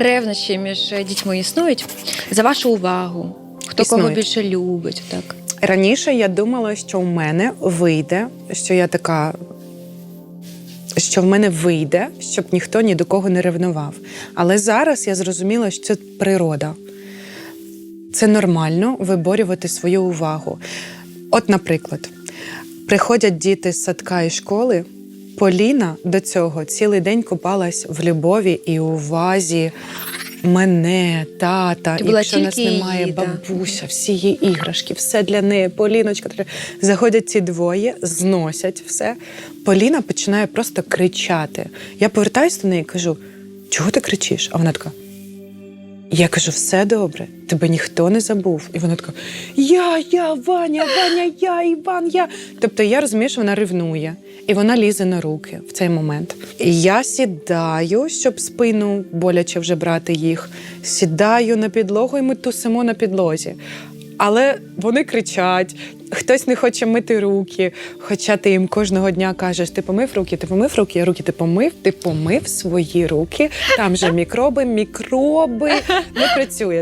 Ревнощі між дітьми існують за вашу увагу. Хто кого більше любить, так. Раніше я думала, що у мене вийде, що я така. Що в мене вийде, щоб ніхто ні до кого не ревнував. Але зараз я зрозуміла, що це природа. Це нормально виборювати свою увагу. От, наприклад, приходять діти з садка і школи. Поліна до цього цілий день купалась в любові і увазі мене, тата. Була Якщо нас немає її, да. бабуся, всі її іграшки, все для неї. Поліночка. Заходять ці двоє, зносять все. Поліна починає просто кричати. Я повертаюся до неї і кажу: чого ти кричиш? А вона така. Я кажу, все добре, тебе ніхто не забув. І вона така: Я, я, Ваня, Ваня, я, Іван, я. Тобто я розумію, що вона ревнує, і вона лізе на руки в цей момент. І я сідаю, щоб спину боляче вже брати їх. Сідаю на підлогу, і ми тусимо на підлозі. Але вони кричать, хтось не хоче мити руки. Хоча ти їм кожного дня кажеш: ти помив руки, ти помив руки, руки ти помив, ти помив свої руки. Там же мікроби, мікроби не працює.